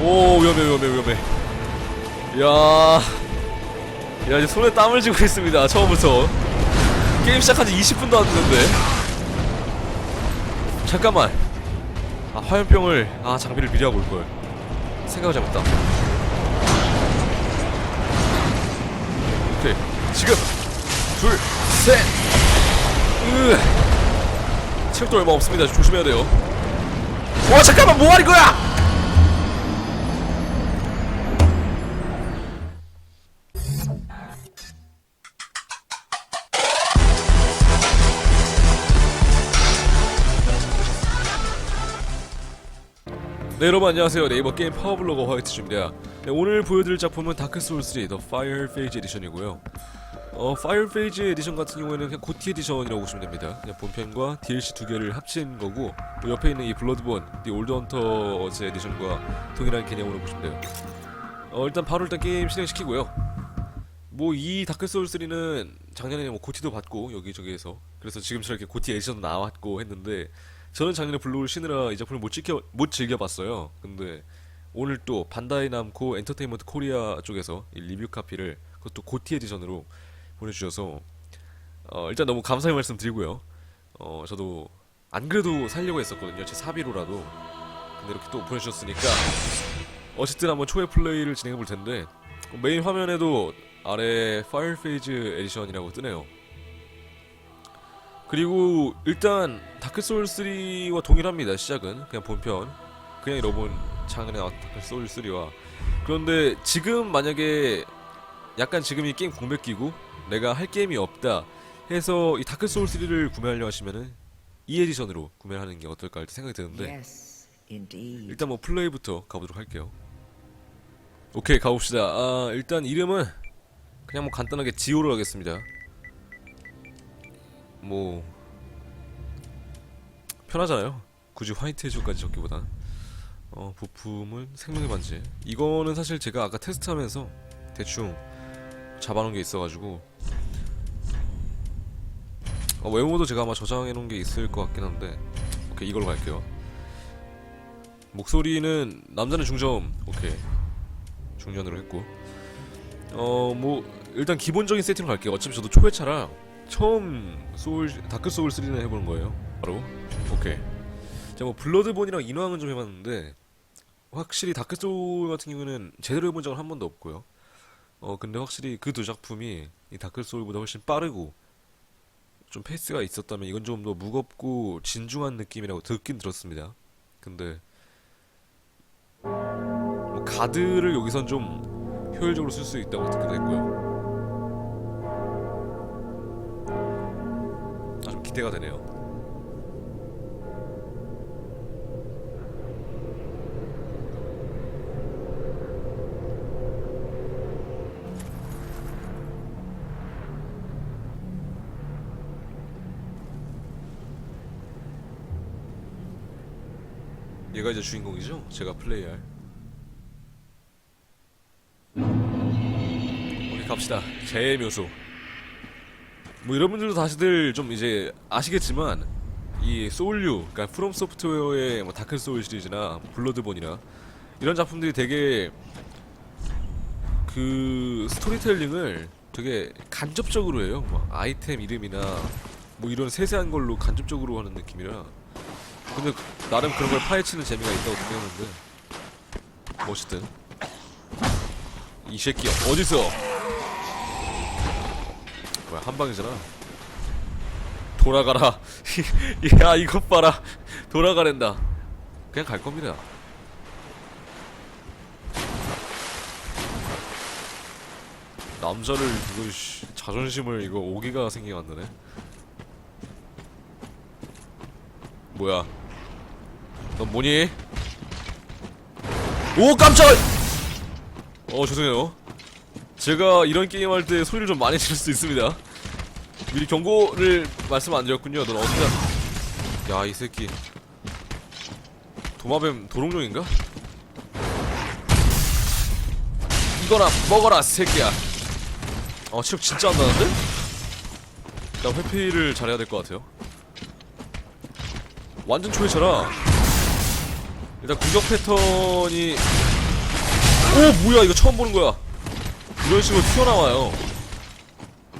오 위험해 위험해 위험해. 야, 야 이제 손에 땀을 쥐고 있습니다 처음부터. 게임 시작한 지 20분도 안 됐는데. 잠깐만. 아 화염병을 아 장비를 미리 하고 올걸. 생각을 잘못했다. 오케이. 지금. 둘셋. 으. 체력도 얼마 없습니다. 조심해야 돼요. 와 잠깐만. 뭐하는 거야 네 여러분 안녕하세요. 네이버 게임 파워블로거 화이트주입니다. 네, 오늘 보여드릴 작품은 다크소울3 The Fire Phase 에디션이고요. 어 파이어 페이지 에디션 같은 경우에는 그냥 고티 에디션이라고 보시면 됩니다. 그냥 본편과 DLC 두 개를 합친 거고 뭐 옆에 있는 이 블러드본, 디 올드 헌터즈 에디션과 동일한 개념으로 보시면 돼요. 어 일단 바로 일단 게임 실행시키고요. 뭐 이 다크소울3는 작년에 뭐 고티도 받고 여기저기에서 그래서 지금처럼 이렇게 고티 에디션도 나왔고 했는데 저는 작년에 블루를 쉬느라 이 작품을 못 지켜 못 즐겨봤어요. 근데 오늘 또 반다이 남코 엔터테인먼트 코리아 쪽에서 이 리뷰 카피를 그것도 고티 에디션으로 보내주셔서 어, 일단 너무 감사의 말씀 드리고요. 어, 저도 안 그래도 살려고 했었거든요. 제 사비로라도. 근데 이렇게 또 보내주셨으니까 어쨌든 한번 초회 플레이를 진행해 볼 텐데 메인 화면에도 아래 파이어 페이즈 에디션이라고 뜨네요. 그리고 일단 다크 소울 3와 동일합니다. 시작은 그냥 본편 그냥 여러분 작년에 나왔던 다크 소울 3와 그런데 지금 만약에 약간 지금 이 게임 공백기고 내가 할 게임이 없다 해서 이 다크 소울 3를 구매하려 하시면은 이 에디션으로 구매하는 게 어떨까 생각이 드는데. 일단 뭐 플레이부터 가보도록 할게요. 오케이 가봅시다. 아 일단 이름은 그냥 뭐 간단하게 지오로 하겠습니다. 뭐 편하잖아요. 굳이 화이트 해줄까지 적기보단. 어 부품은 생명의 반지. 이거는 사실 제가 아까 테스트하면서 대충 잡아놓은 게 있어가지고 어, 외모도 제가 아마 저장해놓은 게 있을 것 같긴 한데 오케이 이걸로 갈게요. 목소리는 남자는 중저음 오케이 중년으로 했고 어 뭐 일단 기본적인 세팅으로 갈게요 어차피 저도 초회차라 처음 소울 다크 소울 3는 해보는 거예요? 바로? 오케이. 제가 뭐 블러드본이랑 인왕은 좀 해봤는데 확실히 다크 소울 같은 경우는 제대로 해본 적은 한 번도 없고요. 어 근데 확실히 그 두 작품이 이 다크 소울보다 훨씬 빠르고 좀 페이스가 있었다면 이건 좀 더 무겁고 진중한 느낌이라고 듣긴 들었습니다. 근데 뭐 가드를 여기선 좀 효율적으로 쓸 수 있다고 듣기도 했고요. 기대가 되네요. 얘가 이제 주인공이죠? 제가 플레이할. 우리 갑시다. 제 묘소. 뭐 여러분들도 다시들 좀 이제 아시겠지만 이 소울류, 그러니까 프롬 소프트웨어의 뭐 다크 소울 시리즈나 블러드본이나 이런 작품들이 되게 그 스토리텔링을 되게 간접적으로 해요. 뭐 아이템 이름이나 뭐 이런 세세한 걸로 간접적으로 하는 느낌이라. 근데 나름 그런 걸 파헤치는 재미가 있다고 느꼈는데 멋있든 이 새끼 어딨어? 뭐야 한 방이잖아. 돌아가라. 야 이것 봐라. 돌아가랜다. 그냥 갈 겁니다. 남자를 이거 씨, 자존심을 이거 오기가 생겨 만드네. 뭐야? 넌 뭐니? 오 깜짝! 어 죄송해요. 제가 이런 게임 할 때 소리를 좀 많이 지를 수 있습니다. 미리 경고를 말씀 안 드렸군요. 넌 어디다? 야 이 새끼. 도마뱀 도롱뇽인가? 이거나 먹어라 새끼야. 어 체력 진짜 안 나는데? 일단 회피를 잘해야 될 것 같아요. 완전 초회차라 일단 공격 패턴이 오 뭐야 이거 처음 보는 거야 이런 식으로 튀어나와요.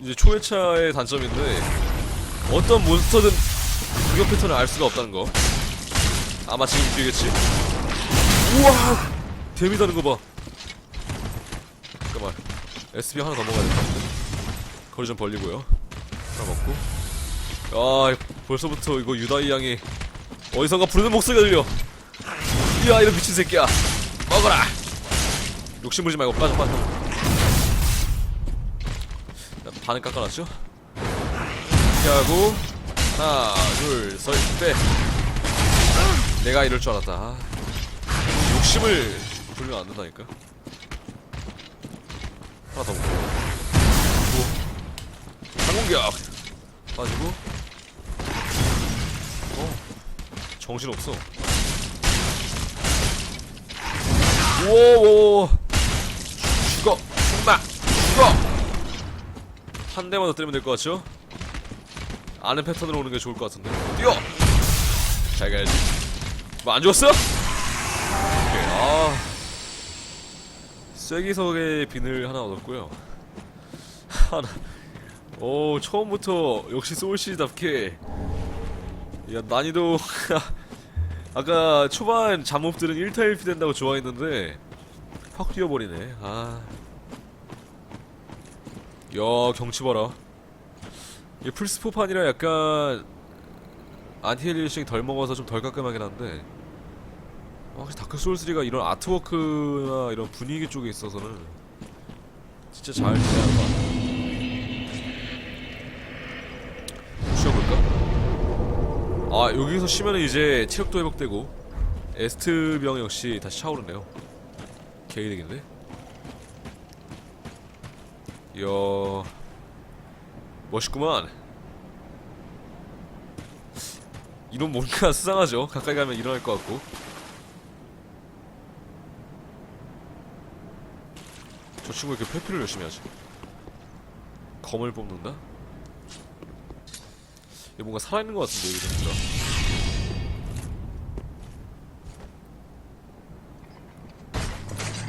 이제 초회차의 단점인데 어떤 몬스터든 공격 패턴을 알 수가 없다는 거. 아마 지금 느끼겠지? 우와! 데미 다는 거봐. 잠깐만. SB 하나 더 먹어야 될것 같은데. 거리 좀 벌리고요. 하나 먹고. 아 벌써부터 이거 유다이 양이 어디선가 부르는 목소리가 들려. 야 이런 미친 새끼야. 먹어라! 욕심 부리지 말고 빠져 빠져. 자, 반은 깎아놨죠? 이렇게 하고 하나 둘셋빼 내가 이럴 줄 알았다. 아, 욕심을 부리면 안 된다니까? 하나 더 먹고. 항공격 빠지고. 어 정신없어. 오오오 죽어 죽마 죽어 한 대만 더 때리면 될 것 같죠? 아는 패턴으로 오는 게 좋을 것 같은데. 뛰어! 잘 가야지. 뭐안 죽었어? 오케이 아. 쐐기석의 비늘 하나 얻었고요. 하나. 오 처음부터 역시 소울시답게. 야 난이도. 아까 초반 잠몹들은 1타 1피 된다고 좋아했는데 확 뛰어버리네. 아. 야 경치 봐라. 이 플스포판이라 약간 안티엘리싱 덜 먹어서 좀 덜 깔끔하긴 한데. 확실히 다크 소울3가 이런 아트워크나 이런 분위기 쪽에 있어서는 진짜 잘 디자인한 것 같아. 쉬어볼까? 아 여기서 쉬면은 이제 체력도 회복되고 에스트 병 역시 다시 차오르네요. 개이득인데 이야 멋있구만. 이런 뭔가 수상하죠? 가까이 가면 일어날 것 같고. 저 친구 이렇게 회피를 열심히 하지. 검을 뽑는다? 이거 뭔가 살아있는 것 같은데 여기 진짜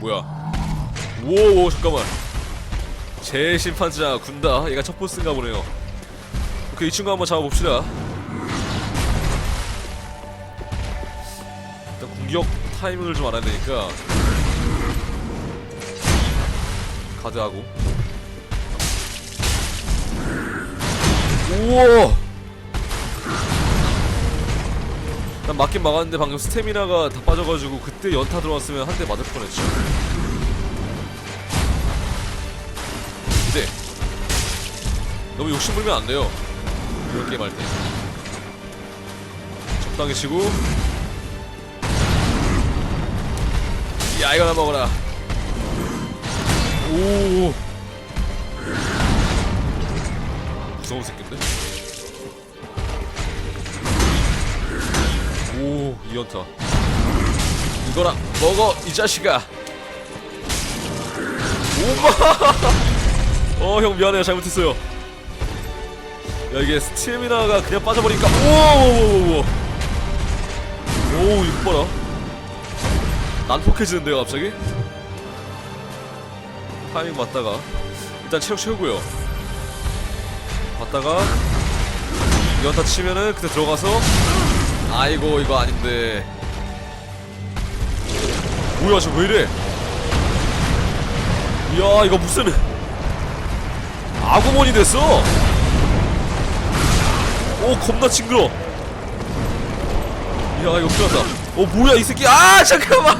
뭐야? 우와 잠깐만 제 심판자 군다. 얘가 첫 보스인가 보네요. 오케이 이 친구 한번 잡아봅시다. 일단 공격 타이밍을 좀 알아야 되니까 가드하고. 우와! 난 맞긴 막았는데 방금 스태미나가 다 빠져가지고 그때 연타 들어왔으면 한 대 맞을 뻔했죠 너무 욕심 부리면 안 돼요. 이런 게임 할 때. 적당히 치고. 야 이거 나 먹어라. 오 무서운 새끼인데? 오 이연타. 이거라. 먹어 이 자식아. 오마 어 형 미안해요. 잘못했어요 야 이게 스태미나가 그냥 빠져버리니까. 오오오오 오 이거 봐라. 난폭해지는데요 갑자기? 타이밍 맞다가. 일단 체력 채우고요. 봤다가 연타 치면은 그때 들어가서 아이고 이거 아닌데. 뭐야 저 왜이래? 이야 이거 무슨 아구몬이 됐어 오 겁나 징그러 이야 이거 큰일 났다. 어 뭐야 이 새끼. 아 잠깐만.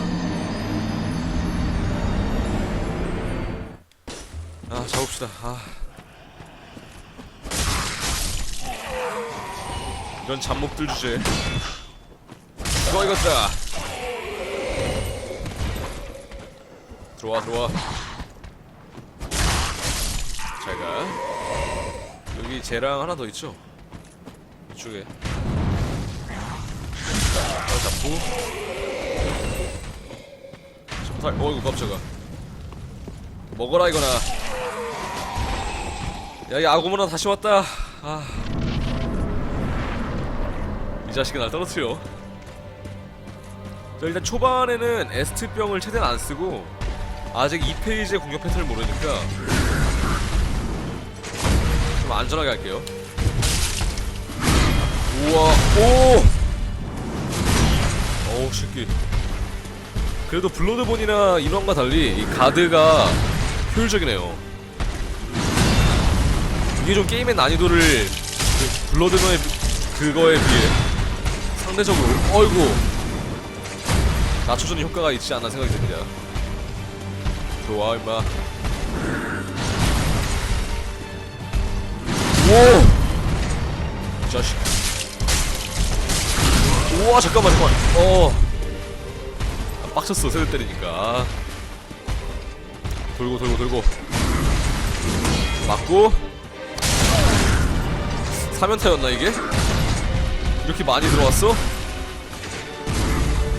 아 잡읍시다. 아. 이런 잡목들 주제 이거 이거다 들어와 들어와. 잘가. 여기 쟤랑 하나 더 있죠 이쪽에. 하나 잡고. 점살 어이구 깜짝아. 먹어라 이거나. 야이 아구모나 다시 왔다. 아. 이 자식이 날 떨어뜨려. 자 일단 초반에는 에스트병을 최대한 안 쓰고 아직 2페이지의 공격 패턴을 모르니까 좀 안전하게 할게요 우와 오! 어우 새끼. 그래도 블러드본이나 인왕과 달리 이 가드가 효율적이네요. 이게 좀 게임의 난이도를 그 블러드본의 그거에 비해 상대적으로 어이구. 낮춰주는 효과가 있지 않나 생각이 듭니다. 좋아 임마. 오! 이 자식 우와 잠깐만 잠깐만. 어. 아, 빡쳤어 세대 때리니까. 돌고 돌고 돌고. 맞고. 3연타였나 이게? 이렇게 많이 들어왔어?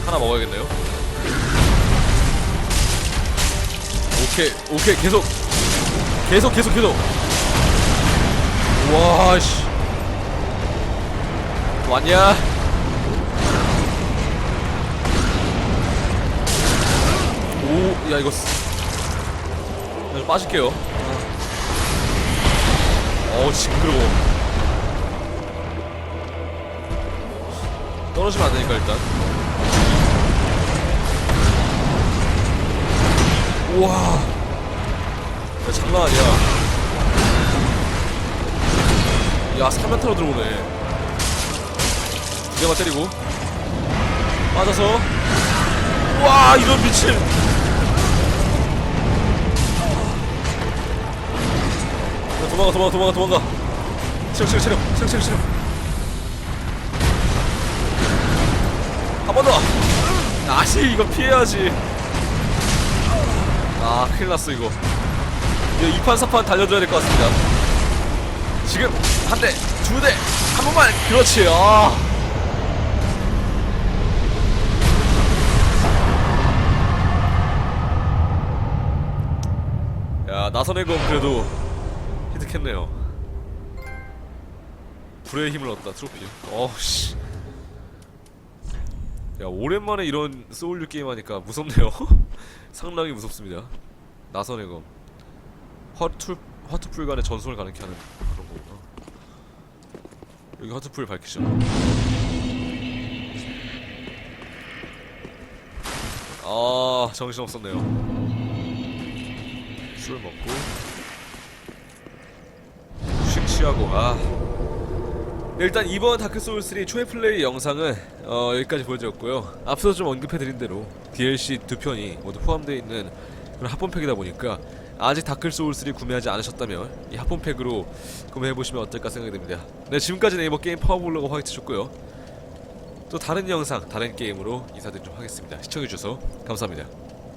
하나 먹어야겠네요. 오케이 오케이 계속. 계속 계속 계속. 와씨. 왔냐 야 이거 좀 빠질게요. 어우 징그러워. 떨어지면 안 되니까 일단. 우와. 야 장난 아니야. 야 3연타로 들어오네. 두 개만 때리고. 빠져서. 와 이런 미친 도망가 도망가 도망가 도망가. 체력 체력 체력 체력 체력 체력 한번 더! 아씨 이거 피해야지. 아 큰일 났어 이거. 이거 2판 4판 달려줘야 될 것 같습니다. 지금 한 대, 두 대, 한 번만. 그렇지 아. 야, 나선의 검 그래도 히득했네요. 불의 힘을 얻다 트로피. 어씨. 야 오랜만에 이런 소울류 게임 하니까 무섭네요. 상당히 무섭습니다. 나선의 검. 화투 화투풀 간의 전송을 가능케 하는 그런 거구나. 여기 화투풀 밝히죠. 아 정신 없었네요. 술 먹고 취하고 아. 일단 이번 다크 소울 3 초회 플레이 영상은 어, 여기까지 보여드렸고요. 앞서 좀 언급해드린 대로 DLC 두 편이 모두 포함되어 있는 그런 합본팩이다 보니까 아직 다크 소울 3 구매하지 않으셨다면 이 합본팩으로 구매해 보시면 어떨까 생각이 듭니다. 네 지금까지 네이버 게임 파워블로거 화이트셨고요. 또 다른 영상, 다른 게임으로 인사드리도록 하겠습니다. 시청해주셔서 감사합니다.